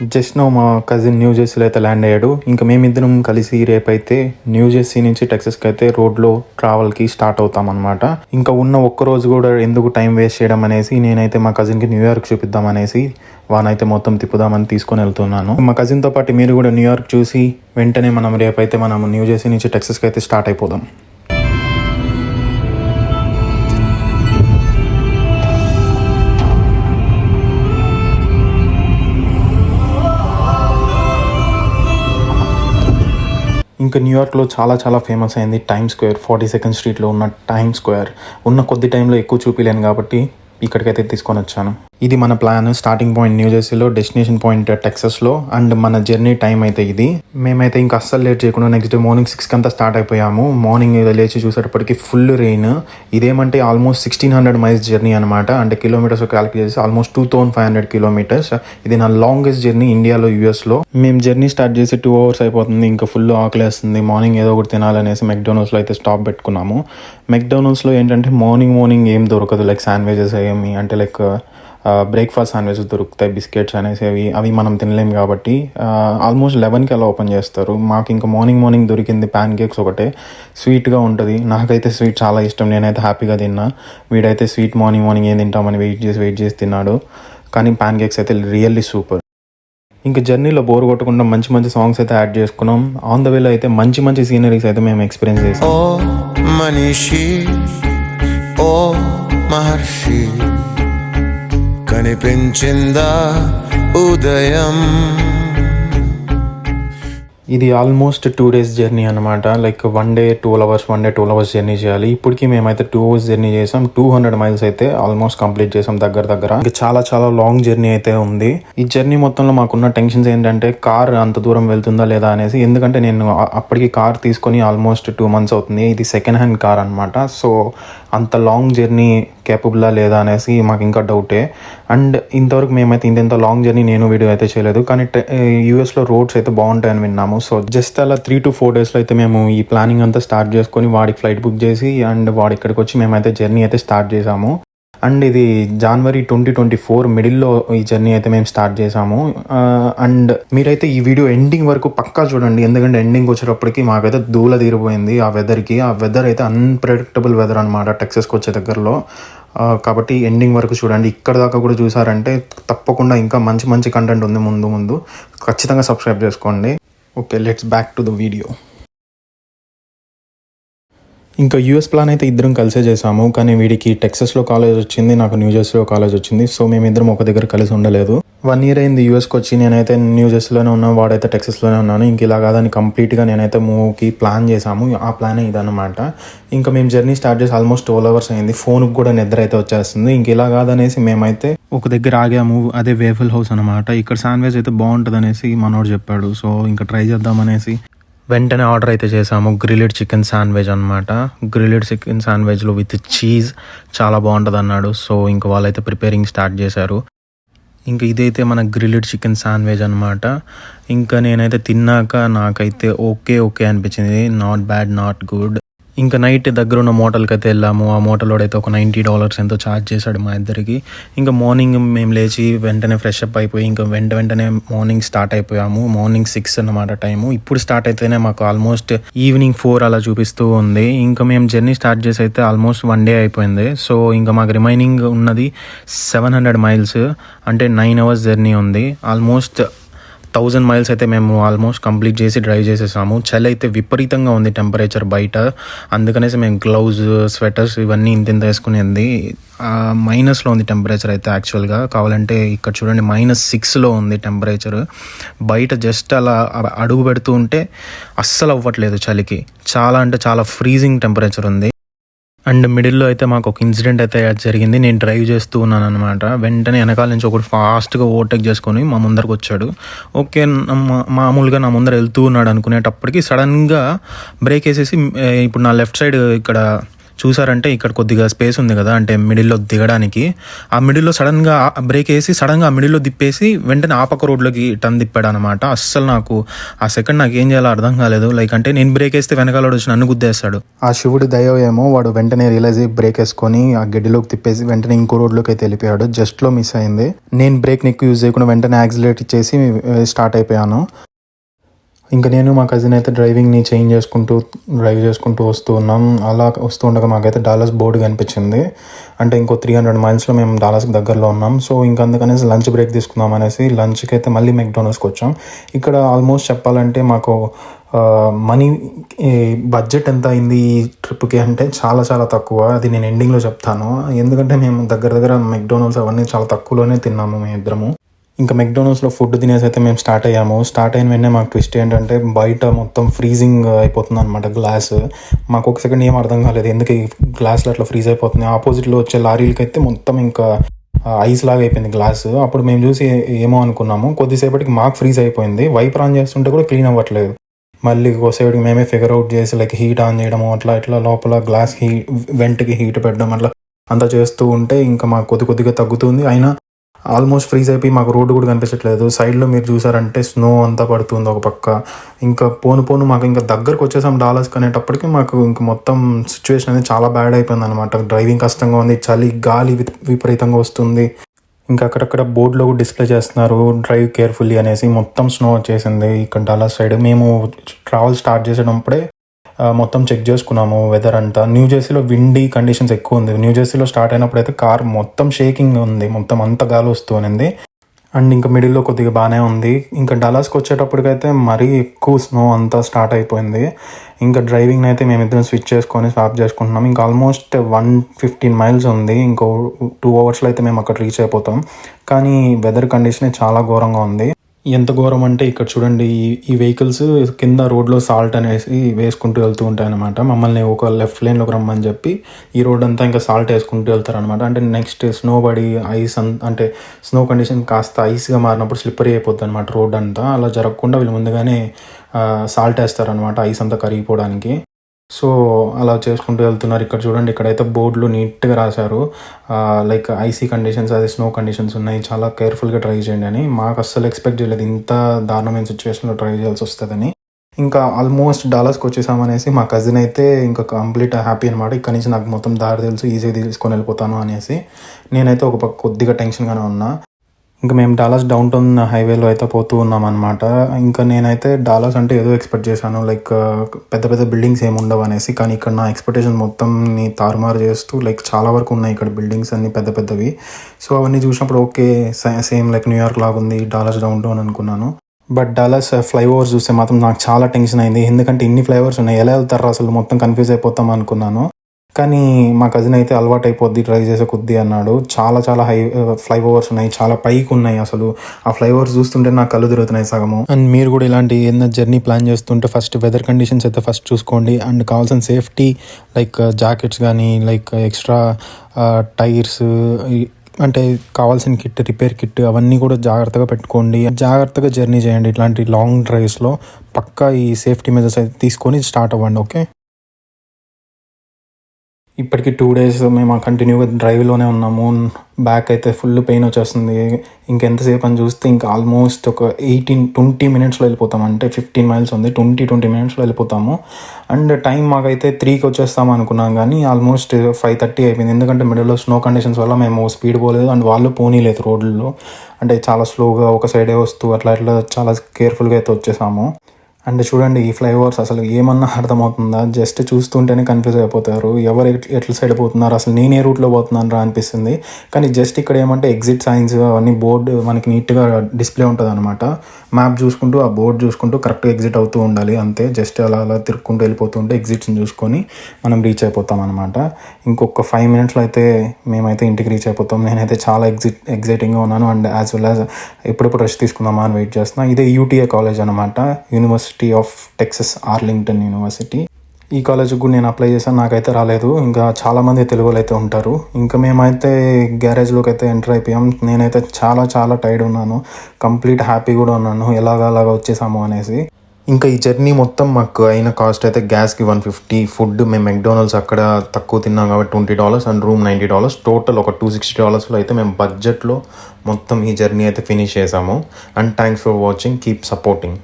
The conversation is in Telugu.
జస్ట్ నో మా కజిన్ న్యూ జెర్సీలో అయితే ల్యాండ్ అయ్యాడు. ఇంకా మేమిద్దరం కలిసి రేపైతే న్యూ జెర్సీ నుంచి టెక్సస్కి అయితే రోడ్లో ట్రావెల్కి స్టార్ట్ అవుతాం అనమాట ఇంకా ఉన్న ఒక్క రోజు కూడా ఎందుకు టైం వేస్ట్ చేయడం అనేసి నేనైతే మా కజిన్కి న్యూయార్క్ చూపిద్దాం అనేసి వానైతే మొత్తం తిప్పుదామని తీసుకొని వెళ్తున్నాను. మా కజిన్తో పాటు మీరు కూడా న్యూయార్క్ చూసి వెంటనే మనం రేపైతే మనం న్యూ జెర్సీ నుంచి టెక్సస్కి అయితే స్టార్ట్ అయిపోదాం. ఇంకా న్యూయార్క్లో చాలా చాలా ఫేమస్ అయింది టైమ్ స్క్వేర్ ఫార్టీ సెకండ్ స్ట్రీట్లో ఉన్న టైమ్ స్క్వేర్ ఉన్న కొద్ది టైంలో ఎక్కువ చూపించలేను కాబట్టి ఇక్కడికైతే తీసుకొని వచ్చాను. ఇది మన ప్లాన్. స్టార్టింగ్ పాయింట్ న్యూ జెర్సీలో డెస్టినేషన్ పాయింట్ టెక్సస్లో. అండ్ మన జర్నీ టైం అయితే ఇది. మేమైతే ఇంకా అస్సలు లేట్ చేయకుండా నెక్స్ట్ డే మార్నింగ్ సిక్స్కి అంతా స్టార్ట్ అయిపోయాము. మార్నింగ్ లేచి చూసేటప్పటికి full rain ఇదేమంటే almost sixteen hundred miles journey అనమాట అంటే కిలోమీటర్స్ క్యాలిక్యులేట్ చేసి almost two thousand five hundred kilometres ఇది నా లాంగెస్ట్ జర్నీ ఇండియాలో యూఎస్లో మేము జర్నీ స్టార్ట్ చేసి టూ అవర్స్ అయిపోతుంది. ఇంకా ఫుల్ ఆకలేస్తుంది. మార్నింగ్ ఏదో ఒకటి తినాలనేసి మెక్డోనల్డ్స్లో అయితే స్టాప్ పెట్టుకున్నాము. మెక్డోనల్డ్స్లో ఏంటంటే మార్నింగ్ మార్నింగ్ ఏం దొరకదు. లైక్ శాండ్విచెస్ ఏమి? అంటే లైక్ బ్రేక్ఫాస్ట్ శాండ్విచెస్ దొరుకుతాయి బిస్కెట్స్ అనేసి అవి అవి మనం తినలేము కాబట్టి ఆల్మోస్ట్ లెవెన్కి అలా ఓపెన్ చేస్తారు. మాకు ఇంకా మార్నింగ్ మార్నింగ్ దొరికింది ప్యాన్ కేక్స్ ఒకటే. స్వీట్గా ఉంటుంది. నాకైతే స్వీట్ చాలా ఇష్టం. నేనైతే హ్యాపీగా తిన్నా. వీడైతే స్వీట్ మార్నింగ్ మార్నింగ్ ఏం తింటామని వెయిట్ చేసి వెయిట్ చేసి తిన్నాడు. కానీ ప్యాన్ కేక్స్ అయితే రియల్లీ సూపర్ ఇంకా జర్నీలో బోర్ కొట్టకుండా మంచి మంచి సాంగ్స్ అయితే యాడ్ చేసుకున్నాం. ఆన్ ద వేలో అయితే మంచి మంచి సీనరీస్ అయితే మేము ఎక్స్పీరియన్స్ చేసాం. ఓ మనిషి ఓ మహర్షి కనిపించిందా ఉదయం. ఇది ఆల్మోస్ట్ టూ డేస్ జర్నీ అనమాట like one day twelve hours one day twelve hours journey చేయాలి. ఇప్పటికి మేమైతే టూ అవర్స్ జర్నీ చేసాం. టూ హండ్రెడ్ మైల్స్ అయితే ఆల్మోస్ట్ కంప్లీట్ చేసాం దగ్గర దగ్గర. ఇంకా చాలా చాలా లాంగ్ జర్నీ అయితే ఉంది. ఈ జర్నీ మొత్తంలో మాకున్న టెన్షన్స్ ఏంటంటే కార్ అంత దూరం వెళ్తుందా లేదా అనేసి. ఎందుకంటే నేను అప్పటికి కార్ తీసుకొని ఆల్మోస్ట్ టూ మంత్స్ అవుతుంది. ఇది సెకండ్ హ్యాండ్ కార్ అనమాట సో అంత లాంగ్ జర్నీ కేపబులా లేదా అనేసి మాకు ఇంకా డౌటే అండ్ ఇంతవరకు మేమైతే ఇంత లాంగ్ జర్నీ నేను వీడియో అయితే చేయలేదు. కానీ యూఎస్లో రోడ్స్ అయితే బాగుంటాయని విన్నాము. సో జస్ట్ అలా త్రీ టు ఫోర్ డేస్లో అయితే మేము ఈ ప్లానింగ్ అంతా స్టార్ట్ చేసుకొని వాడికి ఫ్లైట్ బుక్ చేసి అండ్ వాడి ఇక్కడికి వచ్చి మేమైతే జర్నీ అయితే స్టార్ట్ చేసాము. అండ్ ఇది జనవరి ట్వంటీ ట్వంటీ ఫోర్ మిడిల్లో ఈ జర్నీ అయితే మేము స్టార్ట్ చేసాము. అండ్ మీరైతే ఈ వీడియో ఎండింగ్ వరకు పక్కా చూడండి. ఎందుకంటే ఎండింగ్ వచ్చేటప్పటికి మాకైతే దూల తీరిపోయింది ఆ వెదర్కి ఆ వెదర్ అయితే అన్ప్రెడిక్టబుల్ వెదర్ అనమాట టెక్సస్కి వచ్చే దగ్గరలో. కాబట్టి ఎండింగ్ వరకు చూడండి. ఇక్కడ దాకా కూడా చూసారంటే తప్పకుండా ఇంకా మంచి మంచి కంటెంట్ ఉంది ముందు ముందు. ఖచ్చితంగా సబ్స్క్రైబ్ చేసుకోండి. Okay let's back to the video ఇంకా యూఎస్ ప్లాన్ అయితే ఇద్దరం కలిసే చేసాము కానీ వీడికి టెక్సస్లో కాలేజ్ వచ్చింది నాకు న్యూ జెర్సీలో కాలేజ్ వచ్చింది సో మేమిద్దరం ఒక దగ్గర కలిసి ఉండలేదు. వన్ ఇయర్ అయింది యూఎస్కి వచ్చి నేనైతే న్యూ జెర్సీలోనే ఉన్నాను వాడైతే టెక్సస్లోనే ఉన్నాను ఇంక ఇలా కాదని కంప్లీట్గా నేనైతే మూవ్కి ప్లాన్ చేసాము ఆ ప్లానే ఇదన్నమాట. ఇంకా మేము జర్నీ స్టార్ట్ చేసి ఆల్మోస్ట్ ట్వెల్వ్ అవర్స్ అయింది ఫోన్కి కూడా నిద్ర అయితే వచ్చేస్తుంది ఇంక ఇలా కాదనేసి మేమైతే ఒక దగ్గర ఆగాము అదే వేఫల్ హౌస్ అనమాట ఇక్కడ శాండ్విచ్ అయితే బాగుంటుంది అనేసి మనోడు చెప్పాడు సో ఇంకా ట్రై చేద్దామనేసి వెంటనే ఆర్డర్ అయితే చేసాము గ్రిల్లెడ్ చికెన్ శాండ్విచ్ అనమాట గ్రిల్లెడ్ చికెన్ శాండ్విచ్లో విత్ చీజ్ చాలా బాగుంటుంది అన్నాడు. సో ఇంక వాళ్ళైతే ప్రిపేరింగ్ స్టార్ట్ చేశారు. ఇంకా ఇదైతే మన గ్రిల్లెడ్ చికెన్ శాండ్విచ్ అనమాట ఇంకా నేనైతే తిన్నాక నాకైతే ఓకే ఓకే అనిపించింది. నాట్ బ్యాడ్ నాట్ గుడ్ ఇంకా నైట్ దగ్గర ఉన్న మోటల్కి అయితే వెళ్ళాము. ఆ మోటల్లో అయితే ఒక నైంటీ డాలర్స్ ఎంతో ఛార్జ్ చేశాడు మా ఇద్దరికి. ఇంకా మార్నింగ్ మేము లేచి వెంటనే ఫ్రెష్ అప్ అయిపోయి ఇంకా వెంట వెంటనే మార్నింగ్ స్టార్ట్ అయిపోయాము. మార్నింగ్ సిక్స్ అన్నమాట టైము. ఇప్పుడు స్టార్ట్ అయితేనే మాకు ఆల్మోస్ట్ ఈవినింగ్ ఫోర్ అలా చూపిస్తూ ఉంది. ఇంకా మేము జర్నీ స్టార్ట్ చేసి అయితే ఆల్మోస్ట్ వన్ డే అయిపోయింది. సో ఇంకా మాకు రిమైనింగ్ ఉన్నది సెవెన్ హండ్రెడ్ మైల్స్. అంటే నైన్ అవర్స్ జర్నీ ఉంది. ఆల్మోస్ట్ థౌజండ్ మైల్స్ అయితే మేము ఆల్మోస్ట్ కంప్లీట్ చేసి డ్రైవ్ చేసేసాము. చలి అయితే విపరీతంగా ఉంది టెంపరేచర్ బయట. అందుకనేసి మేము గ్లౌజ్ స్వెటర్స్ ఇవన్నీ ఇంత ఇంత వేసుకునేది మైనస్లో ఉంది టెంపరేచర్ అయితే యాక్చువల్గా కావాలంటే ఇక్కడ చూడండి మైనస్ సిక్స్లో ఉంది టెంపరేచర్ బయట జస్ట్ అలా అడుగు పెడుతూ ఉంటే అస్సలు అవ్వట్లేదు చలికి. చాలా అంటే చాలా ఫ్రీజింగ్ టెంపరేచర్ ఉంది. అండ్ మిడిల్లో అయితే మాకు ఒక ఇన్సిడెంట్ అయితే జరిగింది. నేను డ్రైవ్ చేస్తూ ఉన్నాను అనమాట వెంటనే వెనకాల నుంచి ఒకటి ఫాస్ట్గా ఓవర్టేక్ చేసుకొని మా ముందరకు వచ్చాడు. ఓకే మా- మామూలుగా నా ముందర వెళ్తూ ఉన్నాడు అనుకునేటప్పటికి సడన్గా బ్రేక్ వేసేసి ఇప్పుడు నా లెఫ్ట్ సైడ్ ఇక్కడ చూసారంటే ఇక్కడ కొద్దిగా స్పేస్ ఉంది కదా అంటే మిడిల్లో దిగడానికి. ఆ మిడిల్లో సడన్గా బ్రేక్ వేసి సడన్గా ఆ మిడిల్లో తిప్పేసి వెంటనే ఆపక రోడ్లోకి టర్న్ తిప్పాడు అనమాట అస్సలు నాకు ఆ సెకండ్ నాకు ఏం చేయాలో అర్థం కాలేదు. లైక్ అంటే నేను బ్రేక్ వేస్తే వెనకాల వచ్చి నన్ను గుద్దేస్తాడు. ఆ శివుడి దయ ఏమో వాడు వెంటనే రియలైజ్ అయ్యి బ్రేక్ వేసుకొని ఆ గడ్డిలోకి తిప్పేసి వెంటనే ఇంకో రోడ్లోకి అయితే వెళ్ళిపోయాడు. జస్ట్లో మిస్ అయింది. నేను బ్రేక్ నెక్ యూజ్ చేయకుండా వెంటనే యాక్సిలేట్ చేసి స్టార్ట్ అయిపోయాను. ఇంకా నేను మా కజిన్ అయితే డ్రైవింగ్ని చేంజ్ చేసుకుంటూ డ్రైవ్ చేసుకుంటూ వస్తూ ఉన్నాం. అలా వస్తూ ఉండగా మాకైతే డాలస్ బోర్డు కనిపించింది. అంటే ఇంకో త్రీ హండ్రెడ్ మైల్స్లో మేము డాలస్కి దగ్గరలో ఉన్నాం. సో ఇంకా అందుకనేసి లంచ్ బ్రేక్ తీసుకుందాం అనేసి లంచ్కి అయితే మళ్ళీ మెక్డోనల్డ్స్కి వచ్చాం. ఇక్కడ ఆల్మోస్ట్ చెప్పాలంటే మాకు మనీ బడ్జెట్ ఎంత అయింది ఈ ట్రిప్కి అంటే చాలా చాలా తక్కువ. అది నేను ఎండింగ్లో చెప్తాను. ఎందుకంటే మేము దగ్గర దగ్గర మెక్డోనల్డ్స్ అవన్నీ చాలా తక్కువలోనే తిన్నాము మేము ఇద్దరము. ఇంకా మెక్డోనల్డ్స్లో ఫుడ్ తినేసి అయితే మేము స్టార్ట్ అయ్యాము. స్టార్ట్ అయిన వెంటనే మాకు ట్విస్ట్ ఏంటంటే బయట మొత్తం ఫ్రీజింగ్ అయిపోతుంది అనమాట గ్లాస్ మాకు ఒక సెకండ్ ఏం అర్థం కాలేదు. ఎందుకు ఈ గ్లాస్లో అట్లా ఫ్రీజ్ అయిపోతుంది ఆపోజిట్లో వచ్చే లారీలకి అయితే మొత్తం ఇంకా ఐస్ లాగా అయిపోయింది గ్లాస్ అప్పుడు మేము చూసి ఏమో అనుకున్నాము. కొద్దిసేపటికి మాకు ఫ్రీజ్ అయిపోయింది. వైప్ ఆన్ చేస్తుంటే కూడా క్లీన్ అవ్వట్లేదు. మళ్ళీ ఒకసేపటికి మేమే ఫిగర్ అవుట్ చేసి లైక్ హీట్ ఆన్ చేయడము అట్లా ఇట్లా లోపల గ్లాస్ హీ వెంట్కి హీట్ పెట్టడం అట్లా అంతా చేస్తూ ఉంటే ఇంకా మాకు కొద్ది కొద్దిగా తగ్గుతుంది. అయినా ఆల్మోస్ట్ ఫ్రీజ్ అయిపోయి మాకు రోడ్డు కూడా కనిపించట్లేదు. సైడ్లో మీరు చూసారంటే స్నో అంతా పడుతుంది ఒక పక్క. ఇంకా పోను పోను మాకు ఇంకా దగ్గరకు వచ్చేసాం డాలర్స్ కనేటప్పటికి మాకు ఇంకా మొత్తం సిచ్యువేషన్ అనేది చాలా బ్యాడ్ అయిపోయింది అనమాట డ్రైవింగ్ కష్టంగా ఉంది చలి గాలి విపరీతంగా వస్తుంది. ఇంకా అక్కడక్కడ బోర్డులో కూడా డిస్ప్లే చేస్తున్నారు డ్రైవ్ కేర్ఫుల్లీ అనేసి మొత్తం స్నో వచ్చేసింది. ఇక్కడ డాలర్ సైడ్ మేము ట్రావెల్ స్టార్ట్ చేసేటప్పుడే మొత్తం చెక్ చేసుకున్నాము వెదర్ అంతా. న్యూ జెర్సీలో విండీ కండిషన్స్ ఎక్కువ ఉంది. న్యూ జెర్సీలో స్టార్ట్ అయినప్పుడు అయితే కార్ మొత్తం షేకింగ్ ఉంది. మొత్తం అంత గాలి వస్తూ ఉంది అండ్ ఇంకా మిడిల్లో కొద్దిగా బాగానే ఉంది. ఇంకా డలాస్కి వచ్చేటప్పటికైతే మరీ ఎక్కువ స్నో అంతా స్టార్ట్ అయిపోయింది. ఇంకా డ్రైవింగ్ అయితే మేమిద్దరం స్విచ్ చేసుకొని స్టాప్ చేసుకుంటున్నాం. ఇంకా ఆల్మోస్ట్ వన్ ఫిఫ్టీన్ మైల్స్ ఉంది. ఇంకో టూ అవర్స్లో అయితే మేము అక్కడ రీచ్ అయిపోతాం. కానీ వెదర్ కండిషనే చాలా ఘోరంగా ఉంది. ఎంత ఘోరం అంటే ఇక్కడ చూడండి ఈ- వెహికల్స్ కింద రోడ్లో సాల్ట్ అనేసి వేసుకుంటూ వెళ్తూ ఉంటాయి అనమాట మమ్మల్ని ఒక లెఫ్ట్ లేన్లోకి రమ్మని చెప్పి ఈ రోడ్ అంతా ఇంకా సాల్ట్ వేసుకుంటూ వెళ్తారనమాట అంటే నెక్స్ట్ స్నో పడి ఐస్ అంటే స్నో కండిషన్ కాస్త ఐస్గా మారినప్పుడు స్లిప్పరీ అయిపోద్ది అనమాట రోడ్ అంతా. అలా జరగకుండా వీళ్ళు ముందుగానే సాల్ట్ వేస్తారనమాట ఐస్ అంతా కరిగిపోవడానికి. సో అలా చేసుకుంటూ వెళ్తున్నారు. ఇక్కడ చూడండి ఇక్కడైతే బోర్డులు నీట్గా రాశారు. లైక్ ఐసీ కండిషన్స్ అదే స్నో కండిషన్స్ ఉన్నాయి. చాలా కేర్ఫుల్గా ట్రై చేయండి అని. మాకు అస్సలు ఎక్స్పెక్ట్ చేయలేదు. ఇంత దారుణమైన సిచ్యువేషన్లో ట్రై చేయాల్సి వస్తుందని. ఇంకా ఆల్మోస్ట్ డాలర్స్కి వచ్చేసామనేసి మా కజిన్ అయితే ఇంకా కంప్లీట్ హ్యాపీ అనమాట ఇక్కడ నుంచి నాకు మొత్తం దారి తెలుసు ఈజీగా తీసుకొని వెళ్ళిపోతాను అనేసి. నేనైతే ఒక పక్క కొద్దిగా టెన్షన్గానే ఉన్నా. ఇంకా మేము డాలాస్ డౌన్ టౌన్ హైవేలో అయితే పోతూ ఉన్నాం అనమాట ఇంకా నేనైతే డాలాస్ అంటే ఏదో ఎక్స్పెక్ట్ చేశాను. లైక్ పెద్ద పెద్ద బిల్డింగ్స్ ఏమి ఉండవు అనేసి. కానీ ఇక్కడ నా ఎక్స్పెక్టేషన్ మొత్తం ని తారుమారు చేస్తూ లైక్ చాలా వరకు ఉన్నాయి ఇక్కడ బిల్డింగ్స్ అన్ని పెద్ద పెద్దవి. సో అవన్నీ చూసినప్పుడు ఓకే సేమ్ లైక్ న్యూయార్క్ లాగా ఉంది డాలస్ డౌన్ టౌన్ అనుకున్నాను. బట్ డాలస్ ఫ్లైఓవర్స్ చూస్తే మాత్రం నాకు చాలా టెన్షన్ అయింది. ఎందుకంటే ఇన్ని ఫ్లైఓవర్స్ ఉన్నాయి. ఎలా వెళ్తారు? అసలు మొత్తం కన్ఫ్యూజ్ అయిపోతాం అనుకున్నాను. కానీ మా కజిన్ అయితే అలవాటు అయిపోద్ది ట్రై చేసే కొద్ది అన్నాడు. చాలా చాలా హై ఫ్లైఓవర్స్ ఉన్నాయి చాలా పైకి ఉన్నాయి అసలు. ఆ ఫ్లైఓవర్స్ చూస్తుంటే నాకు కళ్ళు తిరుగుతున్నాయి సగము. అండ్ మీరు కూడా ఇలాంటి ఏదైనా జర్నీ ప్లాన్ చేస్తుంటే ఫస్ట్ వెదర్ కండిషన్స్ అయితే ఫస్ట్ చూసుకోండి. అండ్ కావాల్సిన సేఫ్టీ లైక్ జాకెట్స్ కానీ లైక్ ఎక్స్ట్రా టైర్స్ అంటే కావాల్సిన కిట్ రిపేర్ కిట్ అవన్నీ కూడా జాగ్రత్తగా పెట్టుకోండి. జాగ్రత్తగా జర్నీ చేయండి ఇట్లాంటి లాంగ్ డ్రైవ్స్లో పక్కా ఈ సేఫ్టీ మెజర్స్ అయితే తీసుకొని స్టార్ట్ అవ్వండి ఓకే ఇప్పటికి టూ డేస్ మేము కంటిన్యూగా డ్రైవ్లోనే ఉన్నాము బ్యాక్ అయితే ఫుల్ పెయిన్ వచ్చేస్తుంది. ఇంకెంతసేపు అని చూస్తే ఇంకా ఆల్మోస్ట్ ఒక ఎయిటీన్ ట్వంటీ మినిట్స్లో వెళ్ళిపోతాం. అంటే ఫిఫ్టీన్ మైల్స్ ఉంది. ట్వంటీ ట్వంటీ మినిట్స్లో వెళ్ళిపోతాము. అండ్ టైం మాకైతే త్రీకి వచ్చేస్తాం అనుకున్నాం కానీ ఆల్మోస్ట్ ఫైవ్ థర్టీ అయిపోయింది. ఎందుకంటే మిడిల్లో స్నో కండిషన్స్ వల్ల మేము స్పీడ్ పోలేదు. అండ్ వాళ్ళు పోనీలేదు రోడ్లలో అంటే చాలా స్లోగా ఒక సైడే వస్తూ అట్లా అట్లా చాలా కేర్ఫుల్గా అయితే వచ్చేసాము. అండ్ చూడండి ఈ ఫ్లైఓవర్స్ అసలు ఏమన్నా అర్థమవుతుందా? జస్ట్ చూస్తుంటేనే కన్ఫ్యూజ్ అయిపోతారు. ఎవరు ఎట్ల సైడ్ పోతున్నారు? అసలు నేనే రూట్లో పోతున్నాను రా అనిపిస్తుంది. కానీ జస్ట్ ఇక్కడ ఏమంటే ఎగ్జిట్ సైన్స్ అవన్నీ బోర్డు మనకి నీట్గా డిస్ప్లే ఉంటుంది అనమాట మ్యాప్ చూసుకుంటూ ఆ బోర్డు చూసుకుంటూ కరెక్ట్గా ఎగ్జిట్ అవుతూ ఉండాలి. అంతే. జస్ట్ అలా అలా తిరుక్కుంటూ వెళ్ళిపోతుంటే ఎగ్జిట్స్ని చూసుకొని మనం రీచ్ అయిపోతాం అనమాట ఇంకొక ఫైవ్ మినిట్స్లో అయితే మేమైతే ఇంటికి రీచ్ అయిపోతాం. నేనైతే చాలా ఎగ్జిట్ ఎగ్జైటింగ్గా ఉన్నాను. అండ్ యాజ్ వెల్ యాజ్ ఎప్పుడెప్పుడు రెస్ట్ తీసుకుందామా అని వెయిట్ చేస్తున్నాను ఇదే యూటీఏ కాలేజ్ అనమాట university university of Texas Arlington university ఈ కాలేజీకి కూడా నేను అప్లై చేశాను. నాకైతే రాలేదు. ఇంకా చాలామంది తెలుగులో అయితే ఉంటారు. ఇంకా మేమైతే గ్యారేజ్లోకి అయితే ఎంటర్ అయిపోయాం. నేనైతే చాలా చాలా టైర్డ్ ఉన్నాను. కంప్లీట్ హ్యాపీ కూడా ఉన్నాను. ఎలాగా అలాగా వచ్చేసాము అనేసి. ఇంకా ఈ జర్నీ మొత్తం మాకు అయిన కాస్ట్ అయితే గ్యాస్కి వన్ ఫిఫ్టీ ఫుడ్ మేము మెక్డోనల్డ్స్ అక్కడ తక్కువ తిన్నాం కాబట్టి twenty dollars and room ninety dollars total ఒక టూ సిక్స్టీ డాలర్స్లో అయితే మేము బడ్జెట్లో మొత్తం ఈ జర్నీ అయితే ఫినిష్ చేసాము. And thanks for watching keep supporting